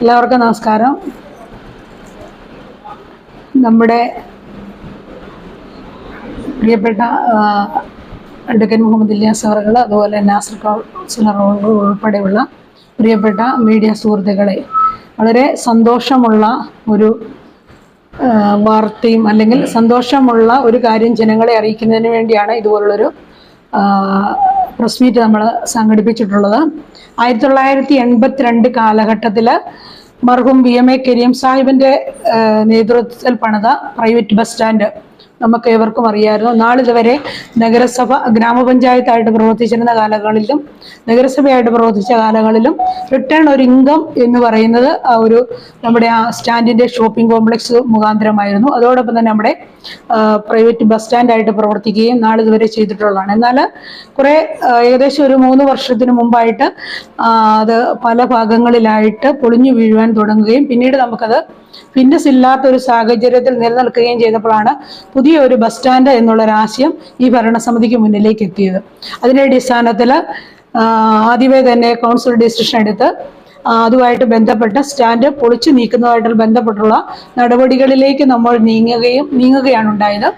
എല്ലാവർക്കും നമസ്കാരം. നമ്മുടെ പ്രിയപ്പെട്ട അഡ്വക്കൻ മുഹമ്മദ് ഇല്യാസ് അവറുകൾ അതുപോലെ നാസർ കൗൺസിലറുകൾ ഉൾപ്പെടെയുള്ള പ്രിയപ്പെട്ട മീഡിയ സുഹൃത്തുക്കളെ വളരെ സന്തോഷമുള്ള ഒരു വാർത്തയും അല്ലെങ്കിൽ സന്തോഷമുള്ള ഒരു കാര്യം ജനങ്ങളെ അറിയിക്കുന്നതിന് വേണ്ടിയാണ് ഇതുപോലുള്ളൊരു പ്രസ് മീറ്റ് നമ്മൾ സംഘടിപ്പിച്ചിട്ടുള്ളത്. ആയിരത്തി തൊള്ളായിരത്തി എൺപത്തിരണ്ട് കാലഘട്ടത്തിൽ മർഹൂം വി എം എ കരീം സാഹിബിന്റെ നേതൃത്വത്തിൽ പണിത പ്രൈവറ്റ് ബസ് സ്റ്റാൻഡ് നമുക്ക് ഏവർക്കും അറിയാമായിരുന്നു. നാളിതുവരെ നഗരസഭ ഗ്രാമപഞ്ചായത്തായിട്ട് പ്രവർത്തിച്ചിരുന്ന കാലങ്ങളിലും നഗരസഭയായിട്ട് പ്രവർത്തിച്ച കാലങ്ങളിലും റിട്ടേൺ ഒരു ഇൻകം എന്ന് പറയുന്നത് ഒരു നമ്മുടെ ആ സ്റ്റാൻഡിന്റെ ഷോപ്പിംഗ് കോംപ്ലക്സ് മുഖാന്തരമായിരുന്നു. അതോടൊപ്പം തന്നെ നമ്മുടെ പ്രൈവറ്റ് ബസ് സ്റ്റാൻഡായിട്ട് പ്രവർത്തിക്കുകയും നാളിതുവരെ ചെയ്തിട്ടുള്ളതാണ്. എന്നാൽ കുറെ ഏകദേശം ഒരു മൂന്ന് വർഷത്തിന് മുമ്പായിട്ട് അത് പല ഭാഗങ്ങളിലായിട്ട് പൊളിഞ്ഞു വീഴുവാൻ തുടങ്ങുകയും പിന്നീട് നമുക്കത് ഫിറ്റ്നസ് ഇല്ലാത്ത ഒരു സാഹചര്യത്തിൽ നിലനിൽക്കുകയും ചെയ്തപ്പോഴാണ് പുതിയ ഒരു ബസ് സ്റ്റാൻഡ് എന്നുള്ളൊരു ആശയം ഈ ഭരണസമിതിക്ക് മുന്നിലേക്ക് എത്തിയത്. അതിന്റെ അടിസ്ഥാനത്തിൽ ആദ്യമേ തന്നെ കൗൺസിൽ ഡിസിഷൻ എടുത്ത് അതുമായിട്ട് ബന്ധപ്പെട്ട സ്റ്റാൻഡ് പൊളിച്ചു നീക്കുന്നതുമായിട്ട് ബന്ധപ്പെട്ടുള്ള നടപടികളിലേക്ക് നമ്മൾ നീങ്ങുകയും നീങ്ങുകയാണ് ഉണ്ടായത്.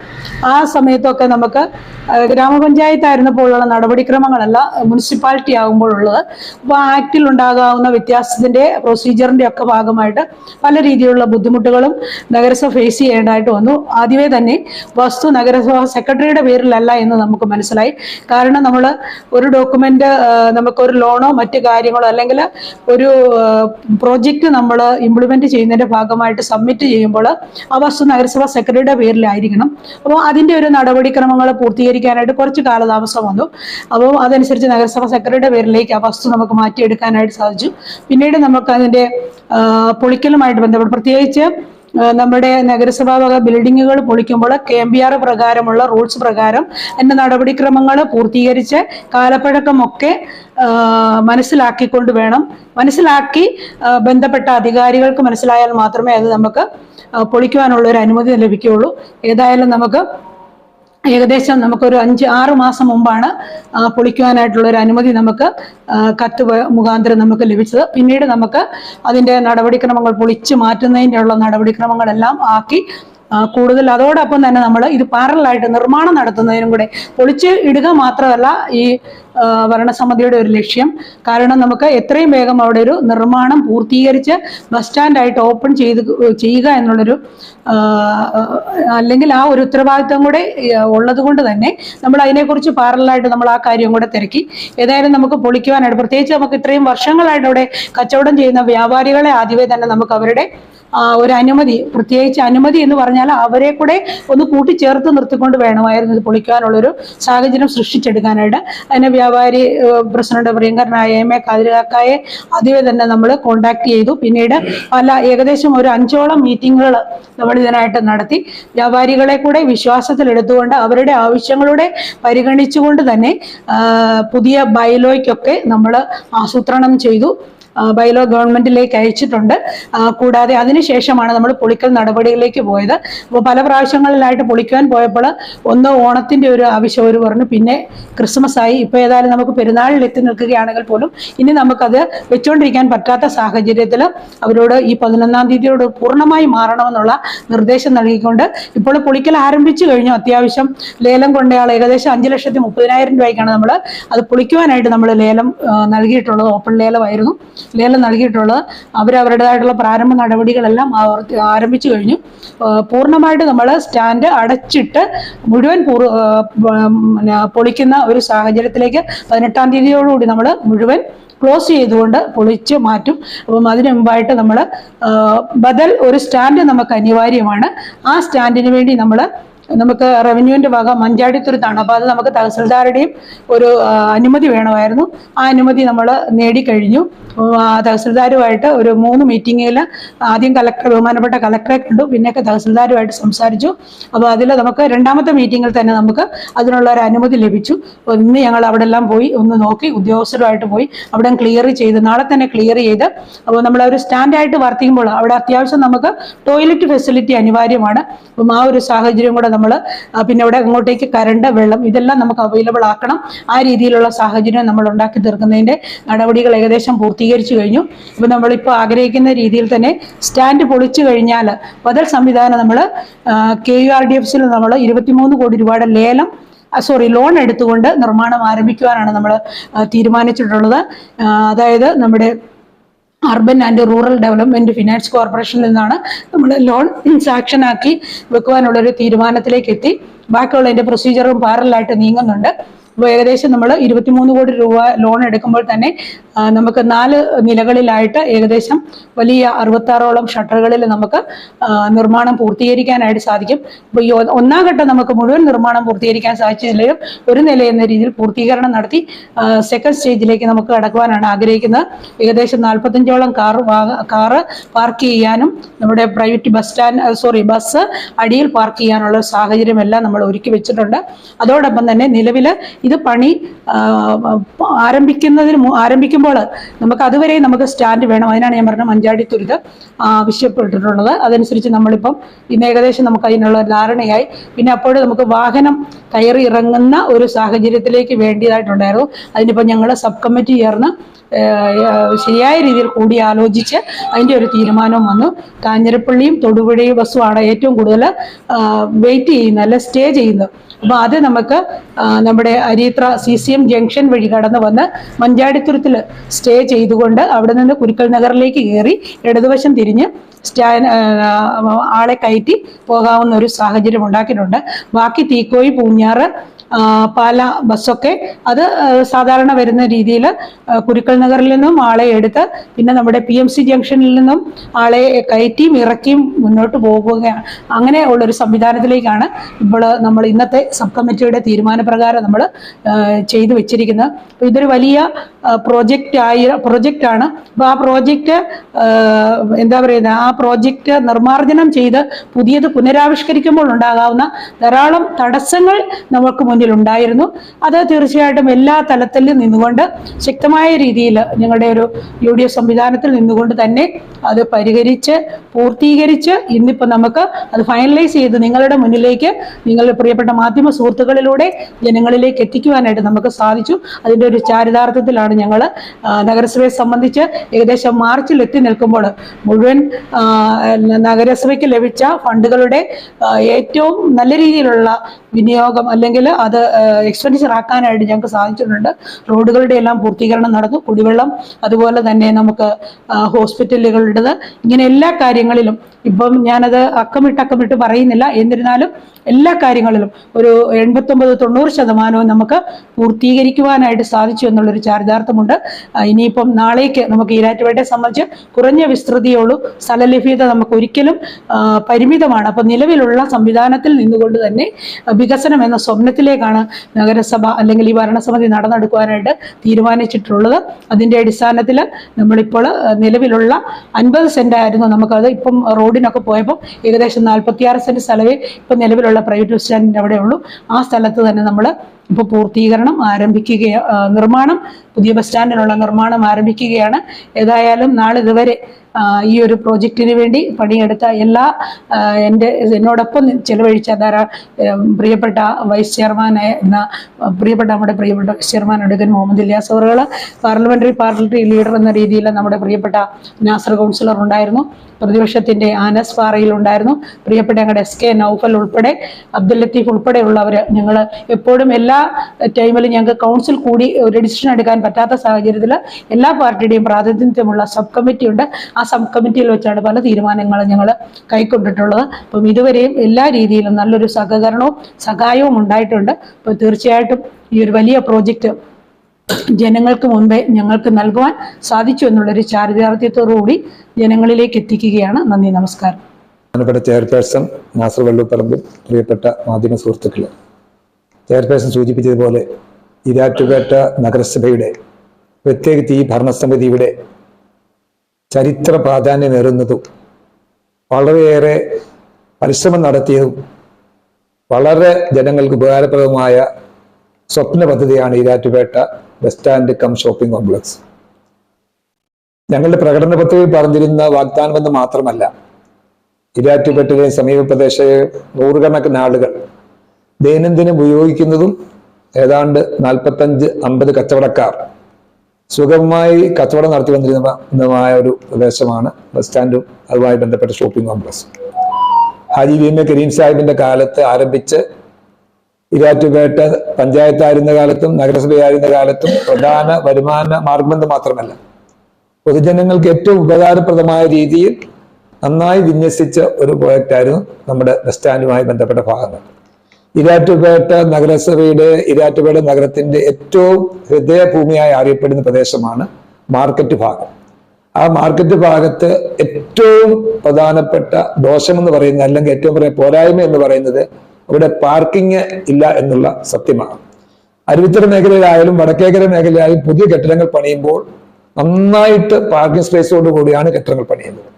ആ സമയത്തൊക്കെ നമുക്ക് ആ, ഗ്രാമപഞ്ചായത്തായിരുന്നപ്പോഴുള്ള നടപടിക്രമങ്ങളല്ല മുനിസിപ്പാലിറ്റി ആകുമ്പോഴുള്ളത്. അപ്പോൾ ആ ആക്ടിൽ ഉണ്ടാകാവുന്ന വ്യത്യാസത്തിന്റെ പ്രൊസീജിയറിന്റെ ഒക്കെ ഭാഗമായിട്ട് പല രീതിയിലുള്ള ബുദ്ധിമുട്ടുകളും നഗരസഭ ഫേസ് ചെയ്യേണ്ടതായിട്ട് വന്നു. ആദ്യമേ തന്നെ വസ്തു നഗരസഭ സെക്രട്ടറിയുടെ പേരിലല്ല എന്ന് നമുക്ക് മനസ്സിലായി. കാരണം നമ്മൾ ഒരു ഡോക്യുമെന്റ് നമുക്കൊരു ലോണോ മറ്റു കാര്യങ്ങളോ അല്ലെങ്കിൽ ഒരു പ്രോജക്റ്റ് നമ്മൾ ഇംപ്ലിമെന്റ് ചെയ്യുന്നതിന്റെ ഭാഗമായിട്ട് സബ്മിറ്റ് ചെയ്യുമ്പോൾ ആ വസ്തു നഗരസഭ സെക്രട്ടറിയുടെ പേരിലായിരിക്കണം. അപ്പോൾ അതിന്റെ ഒരു നടപടിക്രമങ്ങൾ പൂർത്തീകരിക്കാനായിട്ട് കുറച്ച് കാലതാമസം വന്നു. അപ്പോൾ അതനുസരിച്ച് നഗരസഭാ സെക്രട്ടറിയുടെ പേരിലേക്ക് ആ വസ്തു നമുക്ക് മാറ്റിയെടുക്കാനായിട്ട് സാധിച്ചു. പിന്നീട് നമുക്ക് അതിന്റെ പൊളിക്കലുമായിട്ട് ബന്ധപ്പെട്ട് പ്രത്യേകിച്ച് നമ്മുടെ നഗരസഭാ വക ബിൽഡിങ്ങുകൾ പൊളിക്കുമ്പോൾ കെ എം ബി ആർ പ്രകാരമുള്ള റൂൾസ് പ്രകാരം എന്റെ നടപടിക്രമങ്ങൾ പൂർത്തീകരിച്ച് കാലപ്പഴക്കമൊക്കെ മനസ്സിലാക്കിക്കൊണ്ട് വേണം. മനസ്സിലാക്കി ബന്ധപ്പെട്ട അധികാരികൾക്ക് മനസ്സിലായാൽ മാത്രമേ അത് നമുക്ക് പൊളിക്കുവാനുള്ള ഒരു അനുമതി ലഭിക്കുകയുള്ളൂ. ഏതായാലും നമുക്ക് ഏകദേശം നമുക്കൊരു അഞ്ച് ആറ് മാസം മുമ്പാണ് പൊളിക്കുവാനായിട്ടുള്ള ഒരു അനുമതി നമുക്ക് കത്ത് മുഖാന്തരം നമുക്ക് ലഭിച്ചത്. പിന്നീട് നമുക്ക് അതിന്റെ നടപടിക്രമങ്ങൾ പൊളിച്ചു മാറ്റുന്നതിന്റെ ഉള്ള നടപടിക്രമങ്ങളെല്ലാം ആക്കി കൂടുതൽ. അതോടൊപ്പം തന്നെ നമ്മൾ ഇത് പാരലായിട്ട് നിർമ്മാണം നടത്തുന്നതിനും കൂടെ പൊളിച്ച് ഇടുക മാത്രമല്ല ഈ ഭരണസമിതിയുടെ ഒരു ലക്ഷ്യം. കാരണം നമുക്ക് എത്രയും വേഗം അവിടെ ഒരു നിർമ്മാണം പൂർത്തീകരിച്ച് ബസ് സ്റ്റാൻഡായിട്ട് ഓപ്പൺ ചെയ്ത് ചെയ്യുക എന്നുള്ളൊരു അല്ലെങ്കിൽ ആ ഒരു ഉത്തരവാദിത്വം കൂടെ ഉള്ളത് കൊണ്ട് തന്നെ നമ്മൾ അതിനെക്കുറിച്ച് പാരലായിട്ട് നമ്മൾ ആ കാര്യം കൂടെ തിരക്കി. ഏതായാലും നമുക്ക് പൊളിക്കുവാനായിട്ട് പ്രത്യേകിച്ച് നമുക്ക് ഇത്രയും വർഷങ്ങളായിട്ട് അവിടെ കച്ചവടം ചെയ്യുന്ന വ്യാപാരികളെ ആദ്യമേ തന്നെ നമുക്ക് അവരുടെ ഒരു അനുമതി പ്രത്യേകിച്ച് അനുമതി എന്ന് പറഞ്ഞാൽ അവരെ കൂടെ ഒന്ന് കൂട്ടിച്ചേർത്ത് നിർത്തിക്കൊണ്ട് വേണമായിരുന്നു ഇത് പൊളിക്കാനുള്ളൊരു സാഹചര്യം സൃഷ്ടിച്ചെടുക്കാനായിട്ട്. അതിന് വ്യാപാരി പ്രസിഡന്റ് പ്രിയങ്കരനായ എം എ കാതിരക്കായെ ആദ്യമേ തന്നെ നമ്മൾ കോണ്ടാക്ട് ചെയ്തു. പിന്നീട് പല ഏകദേശം ഒരു അഞ്ചോളം മീറ്റിങ്ങുകൾ നമ്മൾ ഇതിനായിട്ട് നടത്തി. വ്യാപാരികളെ കൂടെ വിശ്വാസത്തിലെടുത്തുകൊണ്ട് അവരുടെ ആവശ്യങ്ങളുടെ പരിഗണിച്ചുകൊണ്ട് തന്നെ പുതിയ ബൈലോയ്ക്കൊക്കെ നമ്മൾ ആസൂത്രണം ചെയ്തു. ബൈലോ ഗവൺമെന്റിലേക്ക് അയച്ചിട്ടുണ്ട്. കൂടാതെ അതിനുശേഷമാണ് നമ്മൾ പൊളിക്കൽ നടപടിയിലേക്ക് പോയത്. അപ്പോൾ പല പ്രാവശ്യങ്ങളിലായിട്ട് പൊളിക്കാൻ പോയപ്പോൾ ഒന്ന് ഓണത്തിന്റെ ഒരു ആവശ്യം ഒരു പറഞ്ഞു. പിന്നെ ക്രിസ്മസ് ആയി. ഇപ്പൊ ഏതായാലും നമുക്ക് പെരുന്നാളിൽ എത്തി നിൽക്കുകയാണെങ്കിൽ പോലും ഇനി നമുക്കത് വെച്ചുകൊണ്ടിരിക്കാൻ പറ്റാത്ത സാഹചര്യത്തിൽ അവരോട് ഈ പതിനൊന്നാം തീയതിയോട് പൂർണമായി മാറണമെന്നുള്ള നിർദ്ദേശം നൽകിക്കൊണ്ട് ഇപ്പോൾ പൊളിക്കൽ ആരംഭിച്ചു കഴിഞ്ഞു. അത്യാവശ്യം ലേലം കൊണ്ടയാൾ ഏകദേശം അഞ്ച് ലക്ഷത്തി മുപ്പതിനായിരം രൂപയ്ക്കാണ് നമ്മൾ അത് പൊളിക്കുവാനായിട്ട് നമ്മൾ ലേലം നൽകിയിട്ടുള്ളത്. ഓപ്പൺ ലേലമായിരുന്നു. ലേലം നൽകിയിട്ടുള്ളത്. അവർ അവരുടേതായിട്ടുള്ള പ്രാരംഭ നടപടികളെല്ലാം ആരംഭിച്ചു കഴിഞ്ഞു. പൂർണമായിട്ട് നമ്മൾ സ്റ്റാൻഡ് അടച്ചിട്ട് മുഴുവൻ പൊളിക്കുന്ന ഒരു സാഹചര്യത്തിലേക്ക് പതിനെട്ടാം തീയതിയോടുകൂടി നമ്മൾ മുഴുവൻ ക്ലോസ് ചെയ്തുകൊണ്ട് പൊളിച്ച് മാറ്റും. അപ്പം അതിന് മുമ്പായിട്ട് നമ്മൾ ബദൽ ഒരു സ്റ്റാൻഡ് നമുക്ക് അനിവാര്യമാണ്. ആ സ്റ്റാൻഡിന് വേണ്ടി നമ്മൾ നമുക്ക് റവന്യൂവിന്റെ വക മഞ്ചാടിത്തുരുത്താണ്. അപ്പോൾ അത് നമുക്ക് തഹസിൽദാരുടെയും ഒരു അനുമതി വേണമായിരുന്നു. ആ അനുമതി നമ്മൾ നേടിക്കഴിഞ്ഞു. തഹസിൽദാരുമായിട്ട് ഒരു മൂന്ന് മീറ്റിങ്ങിൽ ആദ്യം കലക്ടർ ബഹുമാനപ്പെട്ട കലക്ടറെ കണ്ടു. പിന്നെയൊക്കെ തഹസിൽദാരുമായിട്ട് സംസാരിച്ചു. അപ്പോൾ അതിൽ നമുക്ക് രണ്ടാമത്തെ മീറ്റിങ്ങിൽ തന്നെ നമുക്ക് അതിനുള്ള ഒരു അനുമതി ലഭിച്ചു. ഒന്ന് ഞങ്ങൾ അവിടെ എല്ലാം പോയി ഒന്ന് നോക്കി ഉദ്യോഗസ്ഥരുമായിട്ട് പോയി. അവിടെ ക്ലിയർ ചെയ്ത് നാളെ തന്നെ ക്ലിയർ ചെയ്ത് അപ്പോൾ നമ്മൾ ഒരു സ്റ്റാൻഡായിട്ട് വർത്തിക്കുമ്പോൾ അവിടെ അത്യാവശ്യം നമുക്ക് ടോയ്ലറ്റ് ഫെസിലിറ്റി അനിവാര്യമാണ്. അപ്പം ആ ഒരു സാഹചര്യം കൂടെ നമ്മൾ പിന്നെ ഇവിടെ അങ്ങോട്ടേക്ക് കരണ്ട് വെള്ളം ഇതെല്ലാം നമുക്ക് അവൈലബിൾ ആക്കണം. ആ രീതിയിലുള്ള സാഹചര്യം നമ്മൾ ഉണ്ടാക്കി തീർക്കുന്നതിന്റെ നടപടികൾ ഏകദേശം പൂർത്തീകരിച്ചു കഴിഞ്ഞു. അപ്പോൾ നമ്മളിപ്പോൾ ആഗ്രഹിക്കുന്ന രീതിയിൽ തന്നെ സ്റ്റാൻഡ് പൊളിച്ചു കഴിഞ്ഞാൽ ബദൽ സംവിധാനം നമ്മൾ K U R D F സിൽ നമ്മൾ ഇരുപത്തിമൂന്ന് കോടി രൂപയുടെ ലേലം സോറി ലോൺ എടുത്തുകൊണ്ട് നിർമ്മാണം ആരംഭിക്കുവാനാണ് നമ്മൾ തീരുമാനിച്ചിട്ടുള്ളത്. അതായത് നമ്മുടെ urban and rural development finance കോർപ്പറേഷനിൽ നിന്നാണ് നമ്മൾ ലോൺ സാങ്ഷൻ ആക്കി വെക്കുവാനുള്ള ഒരു തീരുമാനത്തിലേക്ക് എത്തി. ബാക്കിയുള്ളതിന്റെ പ്രൊസീജിയറും പാരലായിട്ട് നീങ്ങുന്നുണ്ട്. അപ്പോൾ ഏകദേശം നമ്മൾ ഇരുപത്തിമൂന്ന് കോടി രൂപ ലോൺ എടുക്കുമ്പോൾ തന്നെ നമുക്ക് നാല് നിലകളിലായിട്ട് ഏകദേശം വലിയ അറുപത്താറോളം ഷട്ടറുകളിൽ നമുക്ക് നിർമ്മാണം പൂർത്തീകരിക്കാനായിട്ട് സാധിക്കും. അപ്പോൾ ഈ ഒന്നാം ഘട്ടം നമുക്ക് മുഴുവൻ നിർമ്മാണം പൂർത്തീകരിക്കാൻ സാധിച്ചില്ലെങ്കിലും ഒരു നില എന്ന രീതിയിൽ പൂർത്തീകരണം നടത്തി സെക്കൻഡ് സ്റ്റേജിലേക്ക് നമുക്ക് കടക്കുവാനാണ് ആഗ്രഹിക്കുന്നത്. ഏകദേശം നാൽപ്പത്തഞ്ചോളം കാർ കാറ് പാർക്ക് ചെയ്യാനും നമ്മുടെ private bus stand sorry bus അടിയിൽ പാർക്ക് ചെയ്യാനുള്ള സാഹചര്യമെല്ലാം നമ്മൾ ഒരുക്കി വെച്ചിട്ടുണ്ട്. അതോടൊപ്പം തന്നെ നിലവിൽ ഇത് പണി ആരംഭിക്കുന്നതിന് ആരംഭിക്കുമ്പോൾ നമുക്ക് അതുവരെ നമുക്ക് സ്റ്റാൻഡ് വേണം. അതിനാണ് ഞാൻ പറഞ്ഞത് മഞ്ചാടി തുരുത് ആവശ്യപ്പെട്ടിട്ടുള്ളത് അതനുസരിച്ച് നമ്മളിപ്പം ഇന്ന് ഏകദേശം നമുക്ക് അതിനുള്ള ധാരണയായി. പിന്നെ അപ്പോൾ നമുക്ക് വാഹനം കയറി ഇറങ്ങുന്ന ഒരു സാഹചര്യത്തിലേക്ക് വേണ്ടിയതായിട്ടുണ്ടായിരുന്നു. അതിനിപ്പോൾ ഞങ്ങൾ സബ് കമ്മിറ്റി ചേർന്ന് ശരിയായ രീതിയിൽ കൂടി ആലോചിച്ച് അതിന്റെ ഒരു തീരുമാനം വന്നു. കാഞ്ഞിരപ്പള്ളിയും തൊടുപുഴയും ബസ്സുമാണ് ഏറ്റവും കൂടുതൽ വെയിറ്റ് ചെയ്യുന്നത് അല്ല സ്റ്റേ ചെയ്യുന്നത്. അപ്പോൾ അത് നമുക്ക് നമ്മുടെ അരിത്ര സി സി എം ജംഗ്ഷൻ വഴി കടന്നു വന്ന് മഞ്ചാടിത്തുരത്തിൽ സ്റ്റേ ചെയ്തുകൊണ്ട് അവിടെ നിന്ന് കുരുക്കൽ നഗറിലേക്ക് കയറി ഇടതുവശം തിരിഞ്ഞ് സ്റ്റാൻ ആളെ കയറ്റി പോകാവുന്ന ഒരു സാഹചര്യം ഉണ്ടാക്കിയിട്ടുണ്ട്. ബാക്കി തീക്കോയി പൂഞ്ഞാറ് പാല ബസ്സൊക്കെ അത് സാധാരണ വരുന്ന രീതിയിൽ കുരുക്കൾ നഗറിൽ നിന്നും ആളെ എടുത്ത് പിന്നെ നമ്മുടെ പി എം സി ജംഗ്ഷനിൽ നിന്നും ആളെ കയറ്റിയും ഇറക്കിയും മുന്നോട്ട് പോകുകയാണ് അങ്ങനെ ഉള്ളൊരു സംവിധാനത്തിലേക്കാണ് ഇപ്പോൾ നമ്മൾ ഇന്നത്തെ സബ് കമ്മിറ്റിയുടെ തീരുമാനപ്രകാരം നമ്മൾ ചെയ്തു വെച്ചിരിക്കുന്നത്. അപ്പോൾ ഇതൊരു വലിയ പ്രോജക്റ്റ് ആയി പ്രോജക്റ്റാണ് അപ്പോൾ ആ പ്രോജക്റ്റ് എന്താ പറയുന്നത് ആ പ്രോജക്റ്റ് നിർമ്മാർജനം ചെയ്ത് പുതിയത് പുനരാവിഷ്കരിക്കുമ്പോൾ ഉണ്ടാകാവുന്ന ധാരാളം തടസ്സങ്ങൾ നമുക്ക് മുന്നിൽ ഉണ്ടായിരുന്നു അത് തീർച്ചയായിട്ടും എല്ലാ തലത്തിലും നിന്നുകൊണ്ട് ശക്തമായ രീതിയിൽ ഞങ്ങളുടെ ഒരു യു ഡി എഫ് സംവിധാനത്തിൽ നിന്നുകൊണ്ട് തന്നെ അത് പരിഹരിച്ച് പൂർത്തീകരിച്ച് ഇന്നിപ്പോൾ നമുക്ക് അത് ഫൈനലൈസ് ചെയ്ത് നിങ്ങളുടെ മുന്നിലേക്ക് നിങ്ങളുടെ പ്രിയപ്പെട്ട മാധ്യമ സുഹൃത്തുക്കളിലൂടെ ജനങ്ങളിലേക്ക് എത്തിക്കുവാനായിട്ട് നമുക്ക് സാധിച്ചു. അതിന്റെ ഒരു ചാരിതാർത്ഥത്തിലാണ് ഞങ്ങൾ നഗരസഭയെ സംബന്ധിച്ച് ഏകദേശം മാർച്ചിൽ എത്തി നിൽക്കുമ്പോൾ മുഴുവൻ നഗരസഭയ്ക്ക് ലഭിച്ച ഫണ്ടുകളുടെ ഏറ്റവും നല്ല രീതിയിലുള്ള വിനിയോഗം അല്ലെങ്കിൽ അത് എക്സ്പെൻഡിച്ചർ ആക്കാനായിട്ട് ഞങ്ങൾക്ക് സാധിച്ചിട്ടുണ്ട്. റോഡുകളുടെ എല്ലാം പൂർത്തീകരണം നടന്നു. കുടിവെള്ളം അതുപോലെ തന്നെ നമുക്ക് ഹോസ്പിറ്റലുകളുടേത്. ഇങ്ങനെ എല്ലാ കാര്യങ്ങളിലും ഇപ്പം ഞാനത് അക്കമിട്ട് അക്കമിട്ട് പറയുന്നില്ല. എന്നിരുന്നാലും എല്ലാ കാര്യങ്ങളിലും ഒരു എൺപത്തൊമ്പത് തൊണ്ണൂറ് ശതമാനവും നമുക്ക് പൂർത്തീകരിക്കുവാനായിട്ട് സാധിച്ചു എന്നുള്ളൊരു ചാരിതാർത്ഥമുണ്ട്. ഇനിയിപ്പം നാളേക്ക് നമുക്ക് ഈരാറ്റുപേട്ടയെ സംബന്ധിച്ച് കുറഞ്ഞ വിസ്തൃതിയുള്ളൂ സ്ഥലലഭ്യത നമുക്ക് ഒരിക്കലും പരിമിതമാണ്. അപ്പം നിലവിലുള്ള സംവിധാനത്തിൽ നിന്നുകൊണ്ട് തന്നെ വികസനം എന്ന സ്വപ്നത്തിലേക്കാണ് നഗരസഭ അല്ലെങ്കിൽ ഈ ഭരണസമിതി നടന്നെടുക്കുവാനായിട്ട് തീരുമാനിച്ചിട്ടുള്ളത്. അതിന്റെ അടിസ്ഥാനത്തിൽ നമ്മളിപ്പോൾ നിലവിലുള്ള അൻപത് സെന്റ് ആയിരുന്നു നമുക്കത് ഇപ്പം റോഡിനൊക്കെ പോയപ്പോൾ ഏകദേശം നാൽപ്പത്തിയാറ് സെന്റ് സ്ഥലമേ ഇപ്പം നിലവിലുള്ള പ്രൈവറ്റ് ബസ് സ്റ്റാൻഡിന്റെ അവിടെ ഉള്ളൂ. ആ സ്ഥലത്ത് തന്നെ നമ്മൾ ഇപ്പോൾ പൂർത്തീകരണം ആരംഭിക്കുക നിർമ്മാണം പുതിയ ബസ് സ്റ്റാൻഡിനുള്ള നിർമ്മാണം ആരംഭിക്കുകയാണ്. ഏതായാലും നാളിതുവരെ ഈ ഒരു പ്രോജക്റ്റിന് വേണ്ടി പണിയെടുത്ത എല്ലാ എന്റെ എന്നോടൊപ്പം ചെലവഴിച്ച ധാരാ പ്രിയപ്പെട്ട വൈസ് ചെയർമാനായ എന്ന പ്രിയപ്പെട്ട നമ്മുടെ പ്രിയപ്പെട്ട വൈസ് ചെയർമാൻ അടുക്കൻ മുഹമ്മദ് ഇല്യാസ് അവറുകൾ പാർലമെന്ററി പാർട്ടി ലീഡർ എന്ന രീതിയിൽ നമ്മുടെ പ്രിയപ്പെട്ട നാസർ കൗൺസിലർ ഉണ്ടായിരുന്നു. പ്രതിപക്ഷത്തിന്റെ ആനസ് പാറയിൽ ഉണ്ടായിരുന്നു പ്രിയപ്പെട്ട ഞങ്ങളുടെ എസ് കെ നൌഫൽ ഉൾപ്പെടെ അബ്ദുൽ ലത്തീഫ് ഉൾപ്പെടെയുള്ളവർ ഞങ്ങൾ എപ്പോഴും എല്ലാ ടൈമിലും ഞങ്ങൾക്ക് കൗൺസിൽ കൂടി ഒരു ഡിസിഷൻ എടുക്കാൻ പറ്റാത്ത സാഹചര്യത്തിൽ എല്ലാ പാർട്ടിയുടെയും പ്രാതിനിധ്യമുള്ള സബ് കമ്മിറ്റി ഉണ്ട്. ആ സബ് കമ്മിറ്റിയിൽ വെച്ചാണ് പല തീരുമാനങ്ങളും ഞങ്ങൾ കൈക്കൊണ്ടിട്ടുള്ളത്. അപ്പം ഇതുവരെയും എല്ലാ രീതിയിലും നല്ലൊരു സഹകരണവും സഹായവും ഉണ്ടായിട്ടുണ്ട്. അപ്പോൾ തീർച്ചയായിട്ടും ഈ ഒരു വലിയ പ്രോജക്റ്റ് ജനങ്ങൾക്ക് മുൻപേ ഞങ്ങൾക്ക് നൽകുവാൻ സാധിച്ചു എന്നുള്ളൊരു ചാരിതാർത്ഥ്യത്തോടുകൂടി ജനങ്ങളിലേക്ക് എത്തിക്കുകയാണ്. നന്ദി നമസ്കാരം. ചെയർപേഴ്സൺ നാസർ വള്ളുപ്പറമ്പിൽ പ്രിയപ്പെട്ട മാധ്യമ സുഹൃത്തുക്കൾ ചെയർപേഴ്സൺ സൂചിപ്പിച്ചതുപോലെ ഇരാറ്റുപേട്ട നഗരസഭയുടെ പ്രത്യേകിച്ച് ഈ ഭരണസമിതിയുടെ ചരിത്ര പ്രാധാന്യമേറുന്നതും വളരെയേറെ പരിശ്രമം നടത്തിയതും വളരെ ജനങ്ങൾക്ക് ഉപകാരപ്രദമായ സ്വപ്ന പദ്ധതിയാണ് Erattupetta bus stand cum shopping complex. ഞങ്ങളുടെ പ്രകടന പത്രികയിൽ പറഞ്ഞിരുന്ന വാഗ്ദാനമെന്ന് മാത്രമല്ല ഇരാറ്റുപെട്ടിലെ സമീപ പ്രദേശത്തെ നൂറുകണക്കിന് ആളുകൾ ദൈനംദിനം ഉപയോഗിക്കുന്നതും ഏതാണ്ട് നാൽപ്പത്തഞ്ച് അമ്പത് കച്ചവടക്കാർ സുഗമമായി കച്ചവടം നടത്തി വന്നിരുന്നതുമായ ഒരു പ്രദേശമാണ് ബസ് സ്റ്റാൻഡും അതുമായി ബന്ധപ്പെട്ട shopping complex. Haji A Karim സാഹിബിന്റെ കാലത്ത് ആരംഭിച്ച് ഇരാറ്റുപേട്ട പഞ്ചായത്തായിരുന്ന കാലത്തും നഗരസഭയായിരുന്ന കാലത്തും പ്രധാന വരുമാന മാർഗമെന്ന് മാത്രമല്ല പൊതുജനങ്ങൾക്ക് ഏറ്റവും ഉപകാരപ്രദമായ രീതിയിൽ നന്നായി വിന്യസിച്ച ഒരു പ്രോജക്റ്റായിരുന്നു നമ്മുടെ ബസ് സ്റ്റാൻഡുമായി ബന്ധപ്പെട്ട ഭാഗങ്ങൾ. ഇരാറ്റുപേട്ട നഗരസഭയുടെ ഇരാറ്റുപേട്ട നഗരത്തിന്റെ ഏറ്റവും ഹൃദയഭൂമിയായി അറിയപ്പെടുന്ന പ്രദേശമാണ് മാർക്കറ്റ് ഭാഗം. ആ മാർക്കറ്റ് ഭാഗത്ത് ഏറ്റവും പ്രധാനപ്പെട്ട ദോഷമെന്ന് പറയുന്നത് അല്ലെങ്കിൽ ഏറ്റവും വലിയ പോരായ്മ എന്ന് പറയുന്നത് അവിടെ പാർക്കിംഗ് ഇല്ല എന്നുള്ള സത്യമാണ്. അരുവിത്തര മേഖലയിലായാലും വടക്കേക്കര മേഖലയിലായാലും പുതിയ കെട്ടിടങ്ങൾ പണിയുമ്പോൾ നന്നായിട്ട് പാർക്കിംഗ് സ്പേസോട് കൂടിയാണ് കെട്ടിടങ്ങൾ പണിയുന്നത്.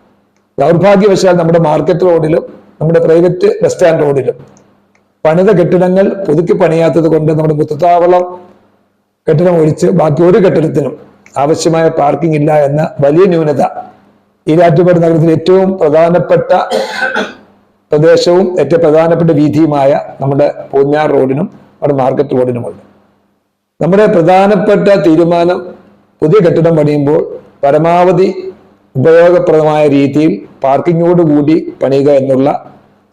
ദൗർഭാഗ്യവശാൽ നമ്മുടെ മാർക്കറ്റ് റോഡിലും നമ്മുടെ പ്രൈവറ്റ് ബസ് സ്റ്റാൻഡ് റോഡിലും പണിത കെട്ടിടങ്ങൾ പുതുക്കി പണിയാത്തത് കൊണ്ട് നമ്മുടെ മുത്തത്താവളം കെട്ടിടം ഒഴിച്ച് ബാക്കി ഒരു കെട്ടിടത്തിനും ആവശ്യമായ പാർക്കിംഗ് ഇല്ല എന്ന വലിയ ന്യൂനത ഈരാറ്റുപേട് നഗരത്തിലെ ഏറ്റവും പ്രധാനപ്പെട്ട പ്രദേശവും ഏറ്റവും പ്രധാനപ്പെട്ട വീതിയുമായ നമ്മുടെ പൂഞ്ഞാർ റോഡിനും നമ്മുടെ മാർക്കറ്റ് റോഡിനുമുണ്ട് നമ്മുടെ പ്രധാനപ്പെട്ട തീരുമാനം പുതിയ കെട്ടിടം പണിയുമ്പോൾ പരമാവധി ഉപയോഗപ്രദമായ രീതിയിൽ പാർക്കിങ്ങോട് കൂടി പണിയുക എന്നുള്ള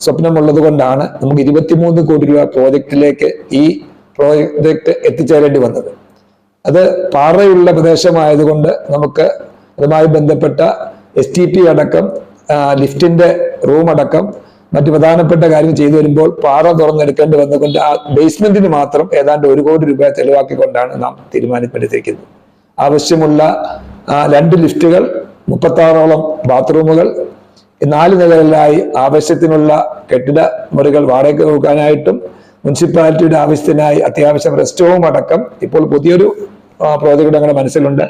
സ്വപ്നമുള്ളത് കൊണ്ടാണ് നമുക്ക് ഇരുപത്തിമൂന്ന് കോടി രൂപ പ്രോജക്റ്റിലേക്ക് ഈ പ്രോജക്റ്റ് എത്തിച്ചേരേണ്ടി വന്നത്. അത് പാറയുള്ള പ്രദേശമായതുകൊണ്ട് നമുക്ക് അതുമായി ബന്ധപ്പെട്ട എസ് ടി പി അടക്കം ലിഫ്റ്റിന്റെ റൂം അടക്കം മറ്റു പ്രധാനപ്പെട്ട കാര്യം ചെയ്തു വരുമ്പോൾ പാറ തുറന്നെടുക്കേണ്ടി വന്നുകൊണ്ട് ആ ബേസ്മെന്റിന് മാത്രം ഏതാണ്ട് ഒരു കോടി രൂപ ചെലവാക്കിക്കൊണ്ടാണ് നാം തീരുമാനപ്പെടുത്തിയിരിക്കുന്നത് ആവശ്യമുള്ള രണ്ട് ലിഫ്റ്റുകൾ മുപ്പത്താറോളം ബാത്റൂമുകൾ നാല് നിലകളിലായി ആവശ്യത്തിനുള്ള കെട്ടിട മുറികൾ വാടക നോക്കാനായിട്ടും മുനിസിപ്പാലിറ്റിയുടെ ആവശ്യത്തിനായി അത്യാവശ്യം റെസ്റ്റ് ഹോം അടക്കം ഇപ്പോൾ പുതിയൊരു പ്രോജക്റ്റ് ഞങ്ങളുടെ മനസ്സിലുണ്ട്.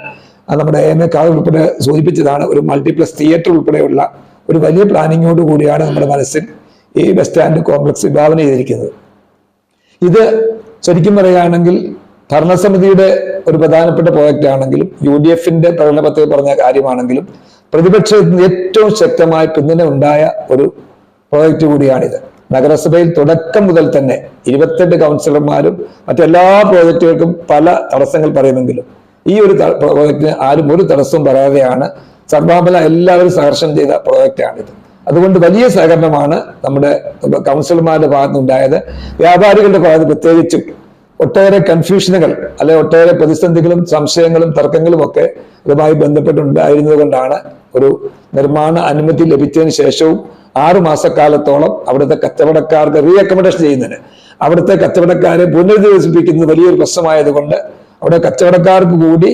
അത് നമ്മുടെ എം എ കാവ് ഉൾപ്പെടെ സൂചിപ്പിച്ചതാണ്. ഒരു മൾട്ടിപ്ലസ് തിയേറ്റർ ഉൾപ്പെടെയുള്ള ഒരു വലിയ പ്ലാനിങ്ങോട് കൂടിയാണ് നമ്മുടെ മനസ്സിൽ ഈ ബസ് സ്റ്റാൻഡ് കോംപ്ലക്സ് വിഭാവന ചെയ്തിരിക്കുന്നത്. ഇത് ശരിക്കും പറയുകയാണെങ്കിൽ ഭരണസമിതിയുടെ ഒരു പ്രധാനപ്പെട്ട പ്രോജക്റ്റ് ആണെങ്കിലും യു ഡി എഫിന്റെ പ്രകടനപത്തിൽ പറഞ്ഞ കാര്യമാണെങ്കിലും പ്രതിപക്ഷത്തിന് ഏറ്റവും ശക്തമായ പിന്തുണ ഉണ്ടായ ഒരു പ്രോജക്റ്റ് കൂടിയാണിത്. നഗരസഭയിൽ തുടക്കം മുതൽ തന്നെ ഇരുപത്തെട്ട് കൗൺസിലർമാരും മറ്റെല്ലാ പ്രോജക്റ്റുകൾക്കും പല തടസ്സങ്ങൾ പറയുമെങ്കിലും ഈ ഒരു പ്രോജക്റ്റിന് ആരും ഒരു തടസ്സവും പറയാതെയാണ് സർവാമല എല്ലാവരും സഹർഷം ചെയ്ത പ്രോജക്റ്റാണിത് അതുകൊണ്ട് വലിയ സഹകരണമാണ് നമ്മുടെ കൗൺസിലർമാരുടെ ഭാഗത്തുനിന്നുണ്ടായത്. വ്യാപാരികളുടെ ഭാഗത്ത് പ്രത്യേകിച്ചും ഒട്ടേറെ കൺഫ്യൂഷനുകൾ അല്ലെ ഒട്ടേറെ പ്രതിസന്ധികളും സംശയങ്ങളും തർക്കങ്ങളും ഒക്കെ അതുമായി ബന്ധപ്പെട്ടുണ്ടായിരുന്നത് കൊണ്ടാണ് ഒരു നിർമ്മാണ അനുമതി ലഭിച്ചതിന് ശേഷവും ആറു മാസക്കാലത്തോളം അവിടുത്തെ കച്ചവടക്കാർക്ക് റീ അക്കോമഡേഷൻ ചെയ്യുന്നതിന്. അവിടുത്തെ കച്ചവടക്കാരെ പുനരധിവസിപ്പിക്കുന്നത് വലിയൊരു പ്രശ്നമായതുകൊണ്ട് അവിടെ കച്ചവടക്കാർക്ക് കൂടി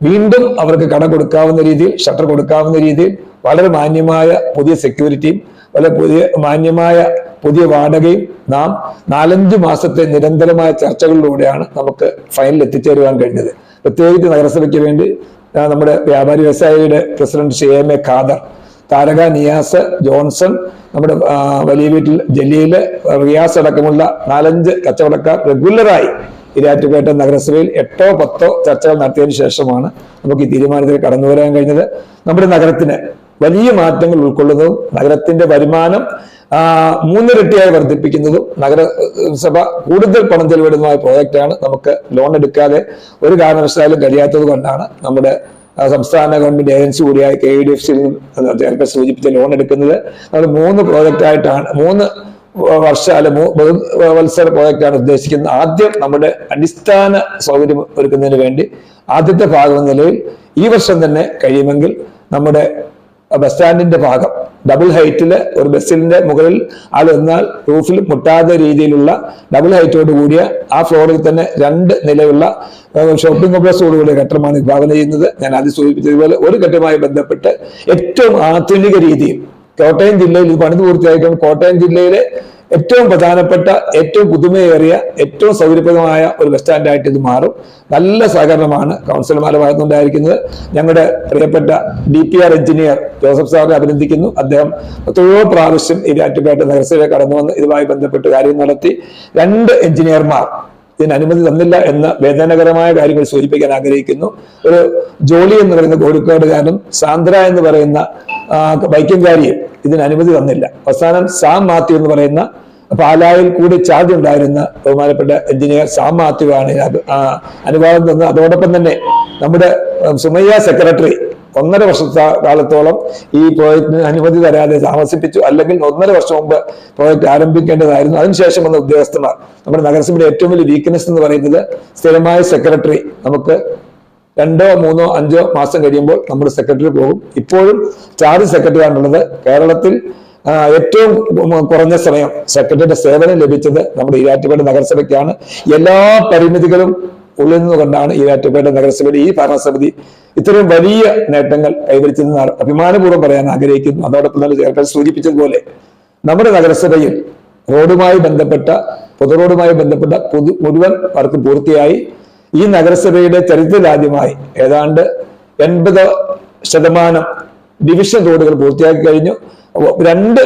വീണ്ടും അവർക്ക് കട കൊടുക്കാവുന്ന രീതിയിൽ ഷട്ടർ കൊടുക്കാവുന്ന രീതിയിൽ വളരെ മാന്യമായ പുതിയ സെക്യൂരിറ്റിയും വളരെ പുതിയ മാന്യമായ പുതിയ വാടകയും നാം നാലഞ്ച് മാസത്തെ നിരന്തരമായ ചർച്ചകളിലൂടെയാണ് നമുക്ക് ഫൈനൽ എത്തിച്ചേരുവാൻ കഴിഞ്ഞത്. പ്രത്യേകിച്ച് നഗരസഭയ്ക്ക് വേണ്ടി നമ്മുടെ വ്യാപാരി വ്യവസായിയുടെ president Shri M A Khader Taraka Niyas Johnson നമ്മുടെ വലിയ വീട്ടിൽ ജലീൽ റിയാസ് അടക്കമുള്ള നാലഞ്ച് കച്ചവടക്കാർ റെഗുലറായി ഇരാറ്റുപേട്ട നഗരസഭയിൽ എട്ടോ പത്തോ ചർച്ചകൾ നടത്തിയതിനു ശേഷമാണ് നമുക്ക് ഈ തീരുമാനത്തിൽ കടന്നു വരാൻ കഴിഞ്ഞത്. നമ്മുടെ നഗരത്തിന് വലിയ മാറ്റങ്ങൾ ഉൾക്കൊള്ളുന്നതും നഗരത്തിന്റെ വരുമാനം മൂന്നിരട്ടിയായി വർദ്ധിപ്പിക്കുന്നതും നഗരസഭ കൂടുതൽ പണം ചെലവിടുന്നതുമായ പ്രോജക്റ്റാണ് നമുക്ക് ലോൺ എടുക്കാതെ ഒരു കാരണവശാലും കഴിയാത്തത് കൊണ്ടാണ് നമ്മുടെ സംസ്ഥാന ഗവൺമെന്റ് ഏജൻസി കൂടിയായ കെ ഡി എഫ് സിയിൽ ചെയർപേഴ്സൺ സൂചിപ്പിച്ച ലോൺ എടുക്കുന്നത്. നമ്മൾ മൂന്ന് പ്രോജക്റ്റായിട്ടാണ് മൂന്ന് വർഷ അല്ലെ വത്സര പ്രോജക്റ്റാണ് ഉദ്ദേശിക്കുന്നത്. ആദ്യം നമ്മുടെ അടിസ്ഥാന സൗകര്യം ഒരുക്കുന്നതിന് വേണ്ടി ആദ്യത്തെ ഭാഗം നിലയിൽ ഈ വർഷം തന്നെ കഴിയുമെങ്കിൽ നമ്മുടെ ബസ് സ്റ്റാൻഡിന്റെ ഭാഗം. ഡബിൾ ഹൈറ്റിൽ ഒരു ബസ്സിന്റെ മുകളിൽ ആൾ റൂഫിൽ മുട്ടാത്ത രീതിയിലുള്ള ഡബിൾ ഹൈറ്റോട് കൂടിയ ആ ഫ്ലോറിൽ തന്നെ രണ്ട് നിലയുള്ള ഷോപ്പിംഗ് കോംപ്ലക്സോടുകൂടിയ കെട്ടിടമാണ് വിഭാവന ചെയ്യുന്നത്. ഞാൻ ആദ്യം സൂചിപ്പിച്ചതുപോലെ ഒരു കെട്ടിടവുമായി ബന്ധപ്പെട്ട് ഏറ്റവും ആധുനിക രീതിയിൽ കോട്ടയം ജില്ലയിൽ ഇത് പണിത് പൂർത്തിയായിട്ടുണ്ട് കോട്ടയം ജില്ലയിലെ ഏറ്റവും പ്രധാനപ്പെട്ട ഏറ്റവും പുതുമയേറിയ ഏറ്റവും സൗകര്യപ്രദമായ ഒരു ബസ് സ്റ്റാൻഡായിട്ട് ഇത് മാറും. നല്ല സഹകരണമാണ് കൗൺസിലർമാരുടെ ഭാഗത്തുനിന്നുണ്ടായിരിക്കുന്നത് ഞങ്ങളുടെ പ്രിയപ്പെട്ട D P R engineer Joseph സാറിനെ അഭിനന്ദിക്കുന്നു. അദ്ദേഹം എത്രയോ പ്രാവശ്യം ഈ രാറ്റുപേട്ട നഗരസഭയിൽ കടന്നു വന്ന് ഇതുമായി ബന്ധപ്പെട്ട് കാര്യം നടത്തി. രണ്ട് എഞ്ചിനീയർമാർ ഇതിന് അനുമതി തന്നില്ല എന്ന വേദനാകരമായ കാര്യങ്ങൾ സൂചിപ്പിക്കാൻ ആഗ്രഹിക്കുന്നു. ഒരു ജോളി എന്ന് പറയുന്ന കോഴിക്കോടുകാരനും സാന്ദ്ര എന്ന് പറയുന്ന ആ, ബൈക്കുംകാരിയും ഇതിന് അനുമതി തന്നില്ല. അവസാനം സാം മാത്യു എന്ന് പറയുന്ന പാലായിൽ കൂടി ചാർജ് ഉണ്ടായിരുന്ന ബഹുമാനപ്പെട്ട എഞ്ചിനീയർ സാം മാത്യു ആണ് അനുവാദം തന്നത്. അതോടൊപ്പം തന്നെ നമ്മുടെ സുമയ്യ സെക്രട്ടറി ഒന്നര വർഷത്തെ കാലത്തോളം ഈ പ്രോജക്റ്റിന് അനുമതി തരാതെ താമസിപ്പിച്ചു. അല്ലെങ്കിൽ ഒന്നര വർഷം മുമ്പ് പ്രോജക്റ്റ് ആരംഭിക്കേണ്ടതായിരുന്നു. അതിനുശേഷം വന്ന ഉദ്യോഗസ്ഥന്മാർ. നമ്മുടെ നഗരസഭയുടെ ഏറ്റവും വലിയ വീക്ക്നെസ് എന്ന് പറയുന്നത് സ്ഥിരമായ സെക്രട്ടറി നമുക്ക് രണ്ടോ മൂന്നോ അഞ്ചോ മാസം കഴിയുമ്പോൾ നമ്മുടെ സെക്രട്ടറി പോകും. ഇപ്പോഴും ചാർജ് സെക്രട്ടറിയാണുള്ളത് കേരളത്തിൽ ഏറ്റവും കുറഞ്ഞ സമയം സെക്രട്ടറിയുടെ സേവനം ലഭിച്ചത് നമ്മുടെ ഈരാറ്റുപേട് നഗരസഭയ്ക്കാണ്. എല്ലാ പരിമിതികളും ഉള്ളിൽ നിന്നുകൊണ്ടാണ് ഈരാറ്റുപേട്ട നഗരസഭയുടെ ഈ ഭരണസമിതി ഇത്രയും വലിയ നേട്ടങ്ങൾ കൈവരിച്ചതെന്ന് അഭിമാനപൂർവം പറയാൻ ആഗ്രഹിക്കുന്നു. അതോടൊപ്പം തന്നെ ചേർക്കാൻ സൂചിപ്പിച്ചതുപോലെ നമ്മുടെ നഗരസഭയിൽ റോഡുമായി ബന്ധപ്പെട്ട പൊതു റോഡുമായി ബന്ധപ്പെട്ട പൊതു മുഴുവൻ വർക്ക് പൂർത്തിയായി. ഈ നഗരസഭയുടെ ചരിത്രത്തിലാദ്യമായി ഏതാണ്ട് എൺപത് ശതമാനം ഡിവിഷൻ റോഡുകൾ പൂർത്തിയാക്കി കഴിഞ്ഞു. രണ്ട്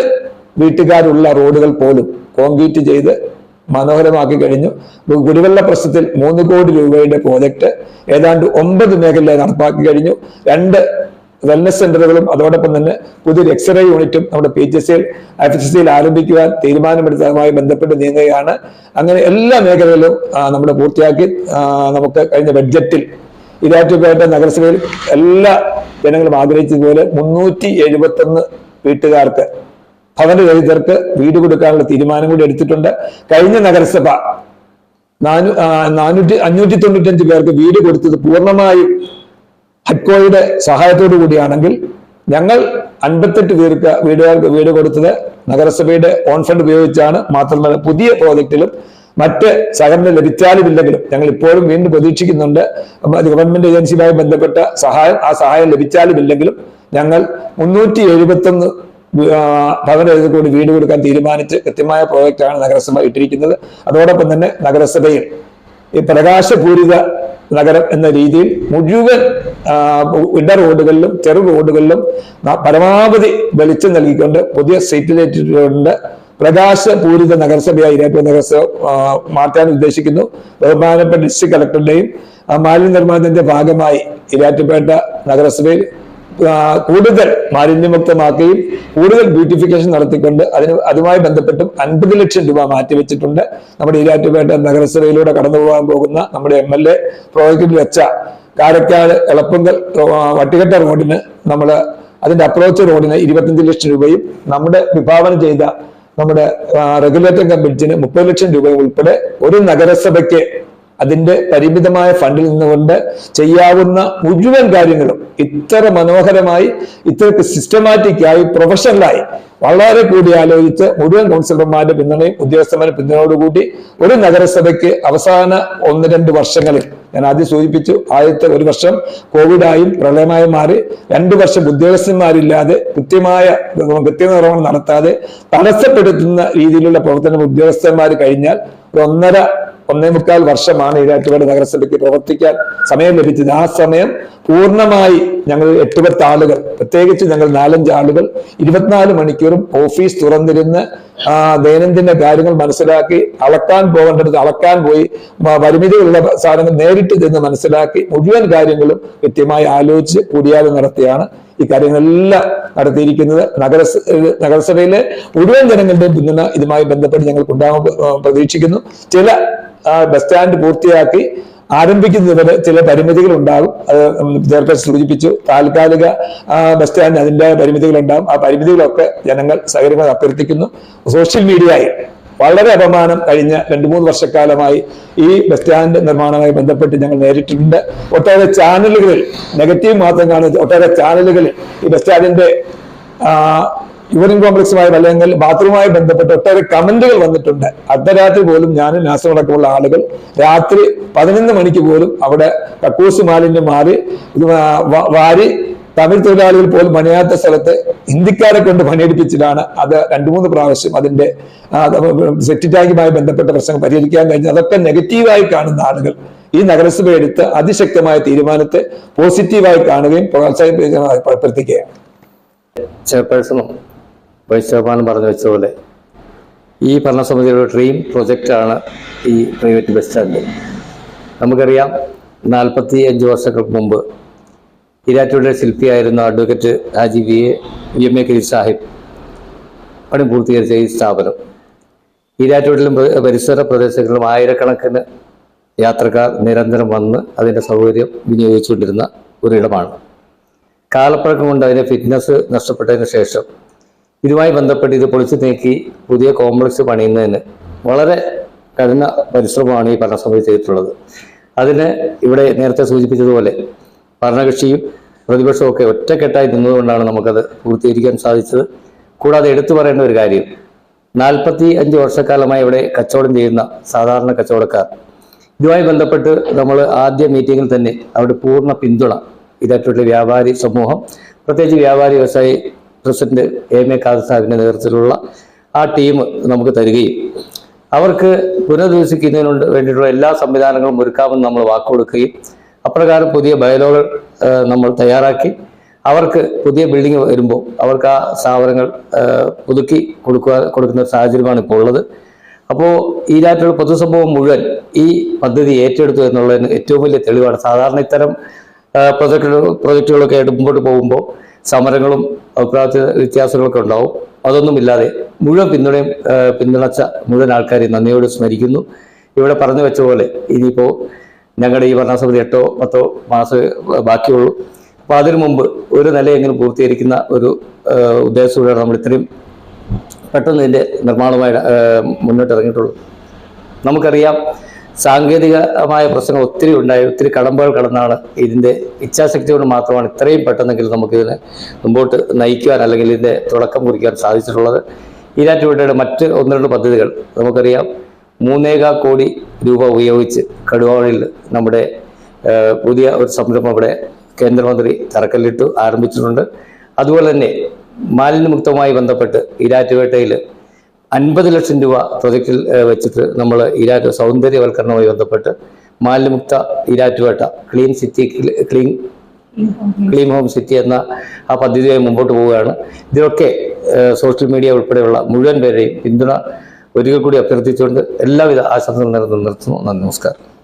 വീട്ടുകാരുള്ള റോഡുകൾ പോലും കോൺക്രീറ്റ് ചെയ്ത് മനോഹരമാക്കി കഴിഞ്ഞു. കുടിവെള്ള പ്രശ്നത്തിൽ മൂന്ന് കോടി രൂപയുടെ പ്രോജക്റ്റ് ഏതാണ്ട് ഒമ്പത് മേഖലയിൽ നടപ്പാക്കി കഴിഞ്ഞു. രണ്ട് വെൽനസ് സെന്ററുകളും അതോടൊപ്പം തന്നെ പുതിയൊരു എക്സ്റേ യൂണിറ്റും നമ്മുടെ പി എസ് സിയിൽ എഫ് എസ് സിയിൽ ആരംഭിക്കുവാൻ തീരുമാനമെടുത്തതുമായി ബന്ധപ്പെട്ട് നീങ്ങുകയാണ്. അങ്ങനെ എല്ലാ മേഖലയിലും ആ, നമ്മുടെ പൂർത്തിയാക്കി നമുക്ക് കഴിഞ്ഞ ബഡ്ജറ്റിൽ ഇരാറ്റുപേട്ട നഗരസഭയിൽ എല്ലാ ജനങ്ങളും ആഗ്രഹിച്ചതുപോലെ മുന്നൂറ്റി എഴുപത്തി ഒന്ന് വീട്ടുകാർക്ക് ഭവനരഹിതർക്ക് വീട് കൊടുക്കാനുള്ള തീരുമാനം കൂടി എടുത്തിട്ടുണ്ട്. കഴിഞ്ഞ നഗരസഭ നാനൂ നാനൂറ്റി അഞ്ഞൂറ്റി തൊണ്ണൂറ്റഞ്ച് പേർക്ക് വീട് കൊടുത്തത് പൂർണമായും ഹഡ്കോയുടെ സഹായത്തോടു കൂടിയാണെങ്കിൽ ഞങ്ങൾ അൻപത്തെട്ട് പേർക്ക് വീടുകാർക്ക് വീട് കൊടുത്തത് നഗരസഭയുടെ ഓൺ ഫണ്ട് ഉപയോഗിച്ചാണ്. മാത്രമല്ല പുതിയ പ്രോജക്റ്റിലും മറ്റ് സഹകരണം ലഭിച്ചാലും ഇല്ലെങ്കിലും ഞങ്ങൾ ഇപ്പോഴും വീണ്ടും പ്രതീക്ഷിക്കുന്നുണ്ട്. ഗവൺമെന്റ് ഏജൻസിയുമായി ബന്ധപ്പെട്ട സഹായം ആ സഹായം ലഭിച്ചാലും ഇല്ലെങ്കിലും ഞങ്ങൾ മുന്നൂറ്റി എഴുപത്തൊന്ന് ഭവന കൂടി വീട് കൊടുക്കാൻ തീരുമാനിച്ച് കൃത്യമായ പ്രോജക്റ്റാണ് നഗരസഭ ഇട്ടിരിക്കുന്നത്. അതോടൊപ്പം തന്നെ നഗരസഭയിൽ ഈ പ്രകാശപൂരിത നഗരം എന്ന രീതിയിൽ മുഴുവൻ ഇട റോഡുകളിലും ചെറു റോഡുകളിലും പരമാവധി വെളിച്ചം നൽകിക്കൊണ്ട് പുതിയ സ്ട്രീറ്റ് ലൈറ്റുകളുണ്ട് പ്രകാശപൂരിത നഗരസഭയായി ഇരാറ്റുപേട്ട നഗരസഭ മാറ്റാൻ ഉദ്ദേശിക്കുന്നു. ബഹുമാനപ്പെട്ട ഡിസ്ട്രിക്ട് കളക്ടറുടെയും മാലിന്യ നിർമ്മാണത്തിന്റെ ഭാഗമായി ഇരാറ്റുപേട്ട നഗരസഭയിൽ കൂടുതൽ മാലിന്യമുക്തമാക്കുകയും കൂടുതൽ ബ്യൂട്ടിഫിക്കേഷൻ നടത്തിക്കൊണ്ട് അതിന് അതുമായി ബന്ധപ്പെട്ടും അൻപത് ലക്ഷം രൂപ മാറ്റിവെച്ചിട്ടുണ്ട്. നമ്മുടെ ഈരാറ്റുപേട്ട നഗരസഭയിലൂടെ കടന്നു പോകാൻ പോകുന്ന നമ്മുടെ എം എൽ എ പ്രോജക്റ്റിൽ വെച്ച കാരക്കാട് എളപ്പങ്കൽ വട്ടികെട്ട റോഡിന് നമ്മൾ അതിന്റെ അപ്രോച്ച് റോഡിന് ഇരുപത്തഞ്ച് ലക്ഷം രൂപയും നമ്മുടെ വിഭാവനം ചെയ്ത നമ്മുടെ റെഗുലേറ്റർ കമ്പനിച്ചിന് മുപ്പത് ലക്ഷം രൂപ ഉൾപ്പെടെ ഒരു നഗരസഭയ്ക്ക് അതിന്റെ പരിമിതമായ ഫണ്ടിൽ നിന്നുകൊണ്ട് ചെയ്യാവുന്ന മുഴുവൻ കാര്യങ്ങളും ഇത്ര മനോഹരമായി ഇത്ര സിസ്റ്റമാറ്റിക് ആയി പ്രൊഫഷണലായി വളരെ കൂടി ആലോചിച്ച് മുഴുവൻ കൗൺസിലർമാരുടെ പിന്തുണയും ഉദ്യോഗസ്ഥന്മാരുടെ പിന്തുണയോടുകൂടി ഒരു നഗരസഭയ്ക്ക് അവസാന ഒന്ന് രണ്ട് വർഷങ്ങളിൽ ഞാൻ ആദ്യം സൂചിപ്പിച്ചു ആദ്യത്തെ ഒരു വർഷം കോവിഡായും പ്രളയമായും മാറി രണ്ടു വർഷം ഉദ്യോഗസ്ഥന്മാരില്ലാതെ കൃത്യമായ കൃത്യനിർവഹണം നടത്താതെ തടസ്സപ്പെടുത്തുന്ന രീതിയിലുള്ള പ്രവർത്തനം ഉദ്യോഗസ്ഥന്മാർ കഴിഞ്ഞാൽ ഒന്നര ഒന്നേ മുക്കാൽ വർഷമാണ് ഈരാറ്റുപേട്ട നഗരസഭയ്ക്ക് പ്രവർത്തിക്കാൻ സമയം ലഭിച്ചത്. ആ സമയം പൂർണമായി ഞങ്ങൾ എട്ട് പത്ത് ആളുകൾ പ്രത്യേകിച്ച് ഞങ്ങൾ നാലഞ്ച് ആളുകൾ ഇരുപത്തിനാല് മണിക്കൂറും ഓഫീസ് തുറന്നിരുന്ന് ദൈനംദിന കാര്യങ്ങൾ മനസ്സിലാക്കി അളക്കാൻ പോകേണ്ടത് അളക്കാൻ പോയി പരിമിതികളുള്ള സാധനങ്ങൾ നേരിട്ട് ചെന്ന് മനസ്സിലാക്കി മുഴുവൻ കാര്യങ്ങളും കൃത്യമായി ആലോചിച്ച് കൂടിയാലും നടത്തിയാണ് ഈ കാര്യങ്ങളെല്ലാം നടത്തിയിരിക്കുന്നത് നഗര നഗരസഭയിലെ മുഴുവൻ ജനങ്ങളുടെയും പിന്തുണ ഇതുമായി ബന്ധപ്പെട്ട് ഞങ്ങൾക്ക് ഉണ്ടാകും പ്രതീക്ഷിക്കുന്നു. ചില ബസ് സ്റ്റാൻഡ് പൂർത്തിയാക്കി ആരംഭിക്കുന്നതിന് ചില പരിമിതികൾ ഉണ്ടാകും അത് നേരത്തെ സൂചിപ്പിച്ചു താൽക്കാലിക ബസ് സ്റ്റാൻഡ് അതിന്റെ പരിമിതികൾ ഉണ്ടാകും ആ പരിമിതികളൊക്കെ ജനങ്ങൾ സഹകരണം അഭ്യർത്ഥിക്കുന്നു. സോഷ്യൽ മീഡിയയിൽ വളരെ അപമാനം കഴിഞ്ഞ രണ്ടു മൂന്ന് വർഷക്കാലമായി ഈ ബസ് സ്റ്റാൻഡ് നിർമ്മാണവുമായി ബന്ധപ്പെട്ട് ഞങ്ങൾ നേരിട്ടിട്ടുണ്ട്. ഒട്ടേറെ ചാനലുകളിൽ നെഗറ്റീവ് മാത്രം കാണുന്ന ഒട്ടേറെ ചാനലുകളിൽ ഈ ബസ് സ്റ്റാൻഡിന്റെ യൂറിൻ കോംപ്ലക്സുമായി അല്ലെങ്കിൽ ബാത്റൂമുമായി ബന്ധപ്പെട്ട് ഒട്ടേറെ കമന്റുകൾ വന്നിട്ടുണ്ട്. അർദ്ധരാത്രി പോലും ഞാൻ നാസും അടക്കമുള്ള ആളുകൾ രാത്രി പതിനൊന്ന് മണിക്ക് പോലും അവിടെ കക്കൂസ് മാലിന്യം മാറി വാരി തമിഴ് തൊഴിലാളികൾ പോലും പണിയാത്ത സ്ഥലത്ത് ഹിന്ദിക്കാരെ കൊണ്ട് പണിയെടുപ്പിച്ചിട്ടാണ് അത് രണ്ടു മൂന്ന് പ്രാവശ്യം അതിന്റെ സെറ്റ് ടാങ്കുമായി ബന്ധപ്പെട്ട പ്രശ്നങ്ങൾ പരിഹരിക്കാൻ കഴിഞ്ഞത്. അതൊക്കെ നെഗറ്റീവായി കാണുന്ന ആളുകൾ ഈ നഗരസഭ എടുത്ത് അതിശക്തമായ തീരുമാനത്തെ പോസിറ്റീവായി കാണുകയും പ്രോത്സാഹിപ്പിക്കുകയാണ് ചെയർപേഴ്സണും വൈസ് ചെയർമാനും പറഞ്ഞു വെച്ച പോലെ ഈ ഭരണസമിതിയുടെ ഡ്രീം പ്രൊജക്റ്റാണ് ഈ പ്രൈവറ്റ് ബസ് സ്റ്റാൻഡ്. നമുക്കറിയാം നാൽപ്പത്തി അഞ്ച് വർഷങ്ങൾക്ക് മുമ്പ് Erattupetta ശില്പിയായിരുന്ന advocate Haji V. A. V M. A. Karim Sahib പണി പൂർത്തീകരിച്ച ഈ സ്ഥാപനം. ഈരാറ്റുപേട്ടിലും പ്ര- പരിസര പ്രദേശങ്ങളിലും ആയിരക്കണക്കിന് യാത്രക്കാർ നിരന്തരം വന്ന് അതിന്റെ സൗകര്യം വിനിയോഗിച്ചുകൊണ്ടിരുന്ന ഒരിടമാണ്. കാലപ്പഴക്കം കൊണ്ട് അതിന്റെ ഫിറ്റ്നസ് നഷ്ടപ്പെട്ടതിന് ശേഷം ഇതുമായി ബന്ധപ്പെട്ട് ഇത് പൊളിച്ചു നീക്കി പുതിയ കോംപ്ലക്സ് പണിയുന്നതിന് വളരെ കഠിന പരിശ്രമമാണ് ഈ ഭരണസമിതി ചെയ്തിട്ടുള്ളത്. അതിന് ഇവിടെ നേരത്തെ സൂചിപ്പിച്ചതുപോലെ ഭരണകക്ഷിയും പ്രതിപക്ഷവും ഒക്കെ ഒറ്റക്കെട്ടായി നിന്നതുകൊണ്ടാണ് നമുക്കത് പൂർത്തീകരിക്കാൻ സാധിച്ചത്. കൂടാതെ എടുത്തു പറയേണ്ട ഒരു കാര്യം നാൽപ്പത്തി അഞ്ച് വർഷക്കാലമായി ഇവിടെ കച്ചവടം ചെയ്യുന്ന സാധാരണ കച്ചവടക്കാർ. ഇതുമായി ബന്ധപ്പെട്ട് നമ്മൾ ആദ്യ മീറ്റിങ്ങിൽ തന്നെ അവിടെ പൂർണ പിന്തുണ ഇതായിട്ടുള്ള വ്യാപാരി സമൂഹം പ്രത്യേകിച്ച് വ്യാപാരി വ്യവസായി പ്രസിഡന്റ് എം എ ഖാദർ നേതൃത്വത്തിലുള്ള ആ ടീം നമുക്ക് തരികയും അവർക്ക് പുനരധിവസിക്കുന്നതിനു വേണ്ടിയിട്ടുള്ള എല്ലാ സംവിധാനങ്ങളും ഒരുക്കാമെന്ന് നമ്മൾ വാക്കുകൊടുക്കുകയും അപ്രകാരം പുതിയ ബയലോകൾ നമ്മൾ തയ്യാറാക്കി. അവർക്ക് പുതിയ ബിൽഡിംഗ് വരുമ്പോൾ അവർക്ക് ആ സ്ഥാപനങ്ങൾ പുതുക്കി കൊടുക്കുക കൊടുക്കുന്ന സാഹചര്യമാണ് ഇപ്പോൾ ഉള്ളത്. അപ്പോൾ ഈ രാജ്യത്തുള്ള പൊതുസംഭവം മുഴുവൻ ഈ പദ്ധതി ഏറ്റെടുത്തു എന്നുള്ളതിന് ഏറ്റവും വലിയ തെളിവാണ്. സാധാരണ ഇത്തരം പ്രൊജക്ടുകൾ പ്രൊജക്റ്റുകളൊക്കെ ആയിട്ട് മുമ്പോട്ട് പോകുമ്പോൾ സമരങ്ങളും അഭിപ്രായ വ്യത്യാസങ്ങളൊക്കെ ഉണ്ടാവും. അതൊന്നുമില്ലാതെ മുഴുവൻ പിന്തുണയും പിന്തുണച്ച മുഴുവൻ ആൾക്കാരെയും നന്ദിയോട് സ്മരിക്കുന്നു. ഇവിടെ പറഞ്ഞു വെച്ച പോലെ ഇനിയിപ്പോൾ ഞങ്ങളുടെ ഈ ഭരണസമിതി എട്ടോ പത്തോ മാസം ബാക്കിയുള്ളൂ. അപ്പോൾ അതിനു മുമ്പ് ഒരു നിലയെങ്കിലും പൂർത്തീകരിക്കുന്ന ഒരു ഉദ്ദേശത്തോടെയാണ് നമ്മൾ ഇത്രയും പെട്ടെന്ന് ഇതിന്റെ നിർമ്മാണമായി മുന്നോട്ട് ഇറങ്ങിയിട്ടുള്ളൂ നമുക്കറിയാം സാങ്കേതികമായ പ്രശ്നങ്ങൾ ഒത്തിരി ഉണ്ടായി ഒത്തിരി കടമ്പകൾ കടന്നാണ് ഇതിന്റെ ഇച്ഛാശക്തി കൊണ്ട് മാത്രമാണ് ഇത്രയും പെട്ടെന്നെങ്കിലും നമുക്ക് ഇതിനെ മുമ്പോട്ട് നയിക്കുവാൻ അല്ലെങ്കിൽ ഇതിന്റെ തുടക്കം കുറിക്കാൻ സാധിച്ചിട്ടുള്ളത്. ഈരാറ്റുപേട്ടയുടെ മറ്റ് ഒന്ന് രണ്ട് പദ്ധതികൾ നമുക്കറിയാം. മൂന്നേകാ കോടി രൂപ ഉപയോഗിച്ച് കടുവാഴിൽ നമ്മുടെ പുതിയ ഒരു സംരംഭം ഇവിടെ കേന്ദ്രമന്ത്രി തറക്കല്ലിട്ടു ആരംഭിച്ചിട്ടുണ്ട്. അതുപോലെ തന്നെ മാലിന്യമുക്തവുമായി ബന്ധപ്പെട്ട് ഈരാറ്റുപേട്ടയിൽ അൻപത് ലക്ഷം രൂപ പ്രൊജക്റ്റിൽ വെച്ചിട്ട് നമ്മൾ ഈരാറ്റ് സൗന്ദര്യവൽക്കരണവുമായി ബന്ധപ്പെട്ട് മാലിന്യമുക്ത Erattupetta clean city clean clean home city എന്ന ആ പദ്ധതിയായി മുമ്പോട്ട് പോവുകയാണ്. ഇതിലൊക്കെ സോഷ്യൽ മീഡിയ ഉൾപ്പെടെയുള്ള മുഴുവൻ പേരെയും പിന്തുണ ഒരിക്കൽ കൂടി അഭ്യർത്ഥിച്ചുകൊണ്ട് എല്ലാവിധ ആശംസകളും നിർത്തുന്നു. നന്ദി നമസ്കാരം.